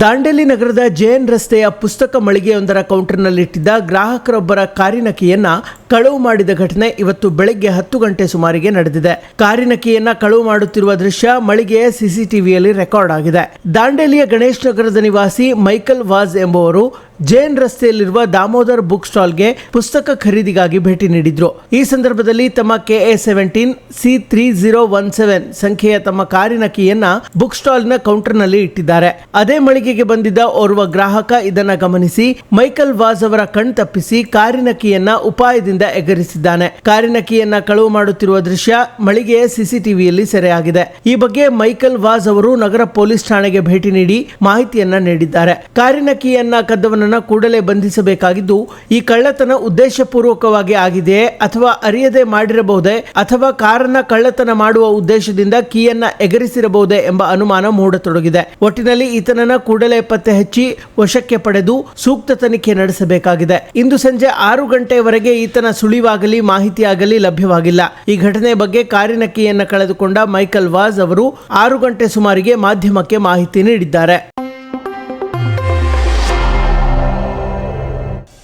ದಾಂಡೇಲಿ ನಗರದ ಜೆಎನ್ ರಸ್ತೆಯ ಪುಸ್ತಕ ಮಳಿಗೆಯೊಂದರ ಕೌಂಟರ್ನಲ್ಲಿಟ್ಟಿದ್ದ ಗ್ರಾಹಕರೊಬ್ಬರ ಕಾರಿನ ಕೀಯನ್ನ ಕಳವು ಮಾಡಿದ ಘಟನೆ ಇವತ್ತು ಬೆಳಗ್ಗೆ ಹತ್ತು ಗಂಟೆ ಸುಮಾರಿಗೆ ನಡೆದಿದೆ. ಕಾರಿನ ಕೀಯನ್ನ ಕಳವು ಮಾಡುತ್ತಿರುವ ದೃಶ್ಯ ಮಳಿಗೆಯ ಸಿಸಿಟಿವಿಯಲ್ಲಿ ರೆಕಾರ್ಡ್ ಆಗಿದೆ. ದಾಂಡೇಲಿಯ ಗಣೇಶ್ ನಗರದ ನಿವಾಸಿ ಮೈಕಲ್ ವಾಜ್ ಎಂಬುವರು ಜೇನ್ ರಸ್ತೆಯಲ್ಲಿರುವ ದಾಮೋದರ್ ಬುಕ್ ಸ್ಟಾಲ್ಗೆ ಪುಸ್ತಕ ಖರೀದಿಗಾಗಿ ಭೇಟಿ ನೀಡಿದ್ರು. ಈ ಸಂದರ್ಭದಲ್ಲಿ ತಮ್ಮ KA seventeen, C three zero one seven ಸಂಖ್ಯೆಯ ತಮ್ಮ ಕಾರಿನ ಕೀಯನ್ನ ಬುಕ್ ಸ್ಟಾಲ್ನ ಕೌಂಟರ್ನಲ್ಲಿ ಇಟ್ಟಿದ್ದಾರೆ. ಅದೇ ಮಳಿಗೆಗೆ ಬಂದಿದ್ದ ಓರ್ವ ಗ್ರಾಹಕ ಇದನ್ನ ಗಮನಿಸಿ, ಮೈಕಲ್ ವಾಜ್ ಅವರ ಕಣ್ ತಪ್ಪಿಸಿ ಕಾರಿನ ಕೀಯನ್ನ ಉಪಾಯದಿಂದ ಎಗರಿಸಿದ್ದಾನೆ. ಕಾರಿನ ಕೀಯನ್ನ ಕಳವು ಮಾಡುತ್ತಿರುವ ದೃಶ್ಯ ಮಳಿಗೆಯ ಸಿಸಿಟಿವಿಯಲ್ಲಿ ಸೆರೆಯಾಗಿದೆ. ಈ ಬಗ್ಗೆ ಮೈಕಲ್ ವಾಜ್ ಅವರು ನಗರ ಪೊಲೀಸ್ ಠಾಣೆಗೆ ಭೇಟಿ ನೀಡಿ ಮಾಹಿತಿಯನ್ನ ನೀಡಿದ್ದಾರೆ. ಕಾರಿನ ಕೀಯನ್ನ ಕದ್ದವನನ್ನ ಕೂಡಲೇ ಬಂಧಿಸಬೇಕಾಗಿದ್ದು, ಈ ಕಳ್ಳತನ ಉದ್ದೇಶಪೂರ್ವಕವಾಗಿ ಆಗಿದೆ ಅಥವಾ ಅರಿಯದೆ ಮಾಡಿರಬಹುದೇ ಅಥವಾ ಕಾರನ್ನ ಕಳ್ಳತನ ಮಾಡುವ ಉದ್ದೇಶದಿಂದ ಕೀಯನ್ನ ಎಗರಿಸಿರಬಹುದೇ ಎಂಬ ಅನುಮಾನ ಮೂಡತೊಡಗಿದೆ. ಒಟ್ಟಿನಲ್ಲಿ ಈತನನ್ನ ಕೂಡಲೇ ಪತ್ತೆ ಹಚ್ಚಿ ವಶಕ್ಕೆ ಪಡೆದು ಸೂಕ್ತ ತನಿಖೆ ನಡೆಸಬೇಕಾಗಿದೆ. ಇಂದು ಸಂಜೆ ಆರು ಗಂಟೆವರೆಗೆ ಈತನ ಸುಳಿವಾಗಲಿ, ಮಾಹಿತಿಯಾಗಲಿ ಲಭ್ಯವಾಗಿಲ್ಲ. ಈ ಘಟನೆ ಬಗ್ಗೆ ಕಾರಿನ ಕೀಯನ್ನ ಕಳೆದುಕೊಂಡ ಮೈಕಲ್ ವಾಜ್ ಅವರು ಆರು ಗಂಟೆ ಸುಮಾರಿಗೆ ಮಾಧ್ಯಮಕ್ಕೆ ಮಾಹಿತಿ ನೀಡಿದ್ದಾರೆ.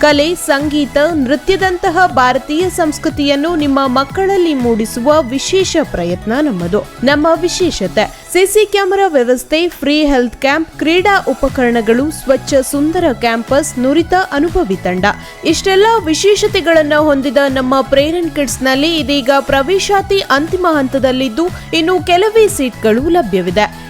ಕಲೆ, ಸಂಗೀತ, ನೃತ್ಯದಂತಹ ಭಾರತೀಯ ಸಂಸ್ಕೃತಿಯನ್ನು ನಿಮ್ಮ ಮಕ್ಕಳಲ್ಲಿ ಮೂಡಿಸುವ ವಿಶೇಷ ಪ್ರಯತ್ನ ನಮ್ಮದು. ನಮ್ಮ ವಿಶೇಷತೆ ಸಿಸಿ ಕ್ಯಾಮೆರಾ ವ್ಯವಸ್ಥೆ ಫ್ರೀ ಹೆಲ್ತ್ ಕ್ಯಾಂಪ್ ಕ್ರೀಡಾ ಉಪಕರಣಗಳು, ಸ್ವಚ್ಛ ಸುಂದರ ಕ್ಯಾಂಪಸ್, ನುರಿತ ಅನುಭವಿ ತಂಡ. ಇಷ್ಟೆಲ್ಲ ವಿಶೇಷತೆಗಳನ್ನು ಹೊಂದಿದ ನಮ್ಮ ಪ್ರೇರಣ್ ಕಿಡ್ಸ್ನಲ್ಲಿ ಇದೀಗ ಪ್ರವೇಶಾತಿ ಅಂತಿಮ ಹಂತದಲ್ಲಿದ್ದು ಇನ್ನು ಕೆಲವೇ ಸೀಟ್ಗಳು ಲಭ್ಯವಿದೆ.